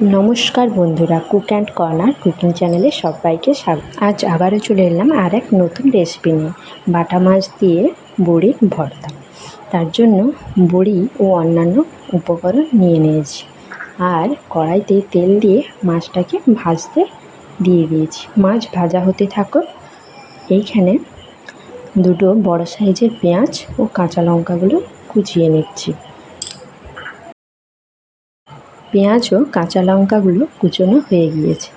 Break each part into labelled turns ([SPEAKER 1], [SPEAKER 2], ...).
[SPEAKER 1] নমস্কার বন্ধুরা, cook and corner cooking চ্যানেলে সবাইকে স্বাগত। আজ আবারও চলে এলাম আর এক নতুন রেসিপি নিয়ে, বাটা মাছ দিয়ে বড়ির ভর্তা। তার জন্য বড়ি ও অন্যান্য উপকরণ নিয়ে নিয়েছি আর কড়াইতে তেল দিয়ে মাছটাকে ভাজতে দিয়ে দিয়েছি। মাছ ভাজা হতে থাকো এইখানে দুটো বড় সাইজের পেঁয়াজ ও কাঁচা লঙ্কাগুলো কুচিয়ে নিচ্ছি। পেঁয়াজ ও কাঁচা লঙ্কাগুলো কুচোনো হয়ে গিয়েছে।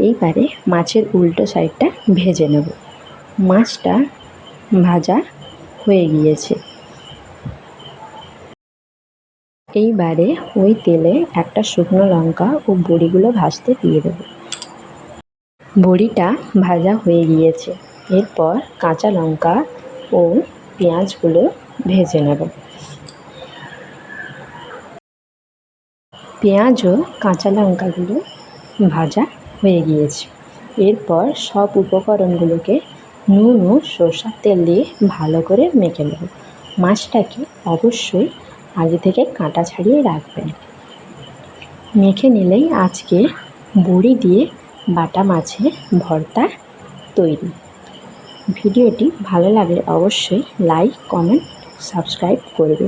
[SPEAKER 1] এইবারে মাছের উল্টো সাইডটা ভেজে নেব। মাছটা ভাজা হয়ে গিয়েছে। এইবারে ওই তেলে একটা শুকনো লঙ্কা ও বড়িগুলো ভাজতে দিয়ে দেবো। বড়িটা ভাজা হয়ে গিয়েছে। এরপর কাঁচা লঙ্কা ও পেঁয়াজগুলো ভেজে নেব। পেঁয়াজ ও কাঁচা লঙ্কাগুলো ভাজা হয়ে গিয়েছে। এরপর সব উপকরণগুলোকে নুন ও সরষার তেল দিয়ে ভালো করে মেখে নেব। মাছটাকে অবশ্যই আগে থেকে কাঁটা ছাড়িয়ে রাখবেন। মেখে নিলেই আজকে বড়ি দিয়ে বাটা মাছের ভর্তা তৈরি। ভিডিওটি ভালো লাগলে অবশ্যই লাইক, কমেন্ট, সাবস্ক্রাইব করবে